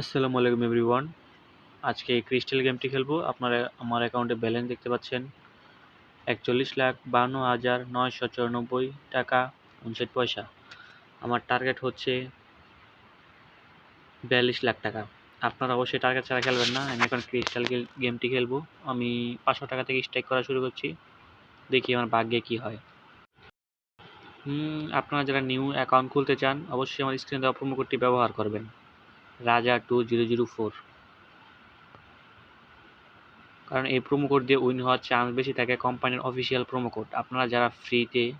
আসসালামু আলাইকুম এভরিওয়ান। আজকে এই ক্রিস্টাল গেমটি খেলব। আপনারা আমার অ্যাকাউন্টে ব্যালেন্স দেখতে পাচ্ছেন। একচল্লিশ লাখ বান্ন হাজার নয়শো চুরানব্বই টাকা উনষাট পয়সা। আমার টার্গেট হচ্ছে বিয়াল্লিশ লাখ টাকা। আপনারা অবশ্যই টার্গেট ছাড়া খেলবেন না। আমি এখন ক্রিস্টাল গেমটি খেলব। আমি পাঁচশো টাকা থেকে স্ট্রাইক করা শুরু করছি। দেখি আমার ভাগ্যে কী হয়। আপনারা যারা নিউ অ্যাকাউন্ট খুলতে চান, অবশ্যই আমার স্ক্রিনে দেওয়া প্রোমো কোডটি ব্যবহার করবেন। রাজা টু জিরো জিরো ফোর। কারণ এই প্রোমো কোড দিয়ে উইন হওয়ার চান্স বেশি থাকে কোম্পানির অফিসিয়াল প্রোমো কোড আপনারা যারা ফ্রিতে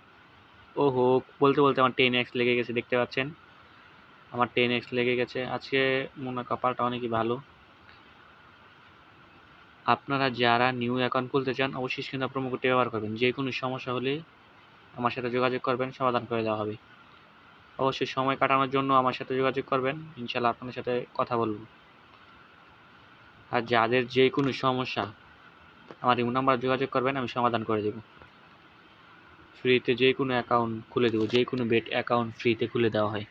ও হোক বলতে বলতে আমার টেন এক্স লেগে গেছে, দেখতে পাচ্ছেন? আমার টেন এক্স লেগে গেছে। আজকে মনে কপালটা অনেকই ভালো। আপনারা যারা নিউ অ্যাকাউন্ট খুলতে চান, অবশ্যই কিন্তু প্রোমো কোডটি ব্যবহার করবেন। যে কোনো সমস্যা হলে আমার সাথে যোগাযোগ করবেন, সমাধান করে দেওয়া হবে। অবশ্যই সময় কাটানোর জন্য আমার সাথে যোগাযোগ করবেন। ইনশাল্লাহ আপনার সাথে কথা বলব। আর যাদের যে কোনো সমস্যা, আমার ইমো নাম্বার যোগাযোগ করবেন, আমি সমাধান করে দেব। ফ্রিতে যে কোনো অ্যাকাউন্ট খুলে দেবো যে কোনো বেট অ্যাকাউন্ট ফ্রিতে খুলে দেওয়া হয়।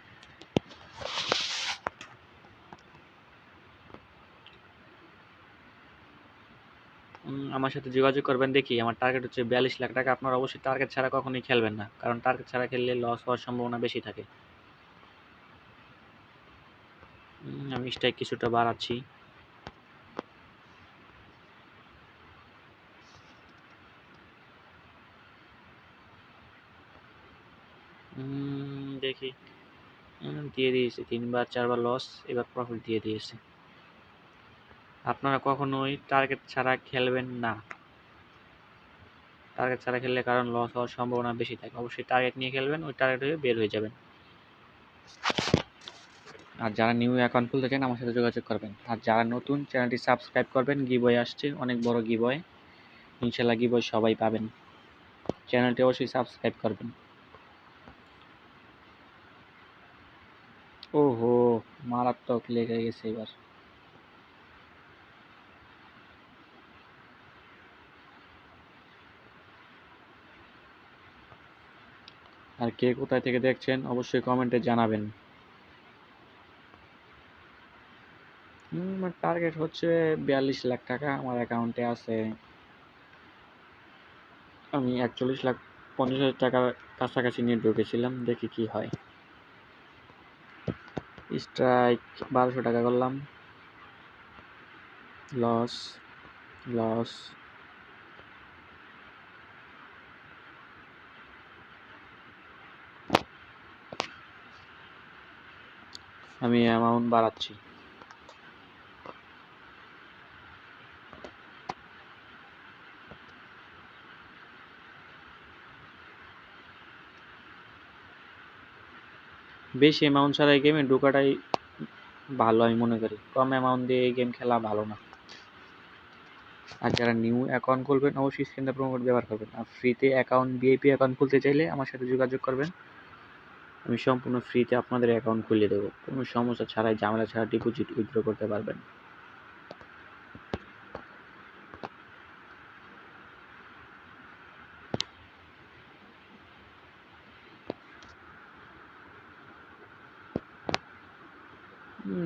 আমার সাথে যোগাযোগ করবেন দেখি। আমার টার্গেট হচ্ছে বিয়াল্লিশ লাখ টাকা। আপনারা অবশ্যই টার্গেট ছাড়া কখনোই খেলবেন না। কারণ টার্গেট ছাড়া খেললে লস হওয়ার সম্ভাবনা বেশি থাকে। আমি স্ট্রাইক কিছুটা বাড়াচ্ছি। দেখি। দিয়ে দিয়েছে তিনবার, চারবার লস এবার প্রফিট দিয়ে দিয়েছে। আপনারা কখনোই টার্গেট ছাড়া খেলবেন না। টার্গেট ছাড়া খেললে কারণ লস হওয়ার সম্ভাবনা বেশি থাকে। অবশ্যই টার্গেট নিয়ে খেলবেন, ওই টার্গেট হয়ে বের হয়ে যাবেন। আর যারা নিউ অ্যাকাউন্ট খুলতে চান, আমার সাথে যোগাযোগ করবেন। আর যারা নতুন চ্যানেলটি সাবস্ক্রাইব করবেন গিবয় আসছে, অনেক বড় গিবয় ইনশাল্লাহ গিবয় সবাই পাবেন। চ্যানেলটি অবশ্যই সাবস্ক্রাইব করবেন। ওহো, মারাত্মক লেগে গেছে এবার। আর কে কোথায় থেকে দেখছেন, অবশ্যই কমেন্টে জানাবেন। টার্গেট হচ্ছে বিয়াল্লিশ লাখ টাকা আমার অ্যাকাউন্টে আছে। আমি একচল্লিশ লাখ পঞ্চাশ হাজার টাকার কাছাকাছি নিয়ে ঢুকেছিলাম, দেখি কি হয়। স্ট্রাইক বারোশো টাকা করলাম। লস লস আমি অ্যামাউন্ট বাড়াচ্ছি। বেশি অ্যামাউন্ট ছাড়া এই গেমে ঢোকাটাই ভালো আমি মনে করি। কম অ্যামাউন্ট দিয়ে এই গেম খেলা ভালো না। আর যারা নিউ অ্যাকাউন্ট খুলবেন, অবশ্যই স্ক্রিনে প্রোমো কোড ব্যবহার করবেন। আর ফ্রিতে অ্যাকাউন্ট ভিআইপি অ্যাকাউন্ট খুলতে চাইলে আমার সাথে যোগাযোগ করবেন। আমি সম্পূর্ণ ফ্রিতে আপনাদের অ্যাকাউন্ট খুলে দেবো। কোনো সমস্যা ছাড়াই, ঝামেলা ছাড়া ডিপোজিট উইথড্র করতে পারবেন।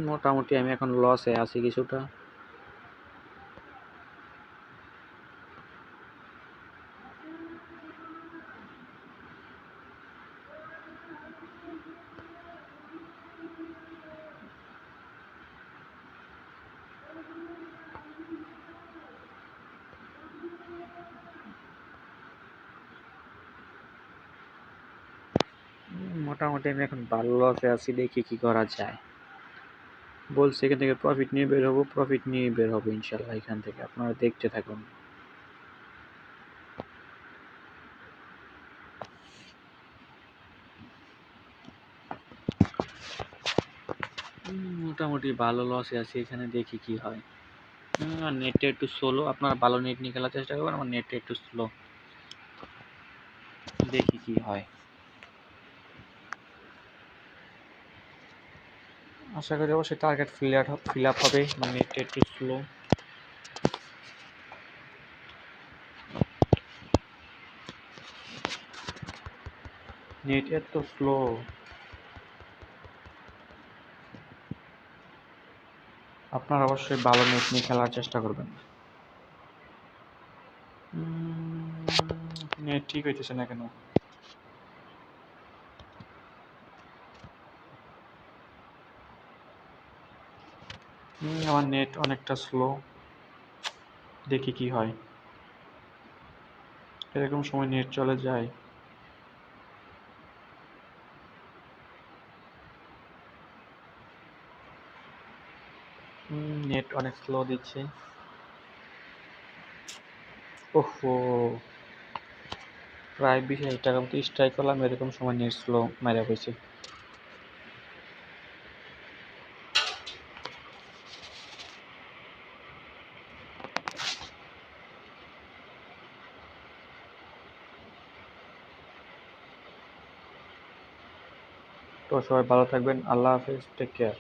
মোটামুটি আমি এখন লসে আছি কিছুটা। মোটামুটি আমি এখন ভালো লসে আছি, দেখি কি করা যায়। বলছি এখান থেকে প্রফিট নিয়ে বের হব প্রফিট নিয়ে বের হব ইনশাল্লাহ এখান থেকে, আপনারা দেখতে থাকুন। মোটামুটি ভালো লসে আছি, এখানে দেখি কি হয়। নেটটা একটু স্লো আপনারা ভালো নেট নিয়ে খেলার চেষ্টা করবেন, আমার নেটটা একটু স্লো দেখি কি হয়। আশা করি অবশ্যই টার্গেট ফিল ফিল আপ হবে মানে নেটটা একটু স্লো নেট এত স্লো আপনারা অবশ্যই ভালো নেট নিয়ে খেলার চেষ্টা করবেন। নেট ঠিক হইতেছে না কেন? আমার নেট অনেকটা স্লো দেখি কি হয়। এরকম সময় নেট চলে যায়। নেট অনেক স্লো দিচ্ছে। ওহো! প্রায় বিশ হাজার টাকা মতো স্ট্রাইক করলাম, এরকম সময় নেট স্লো মারা হয়েছে তো সবাই ভালো থাকবেন। আল্লাহ হাফিজ টেক কেয়ার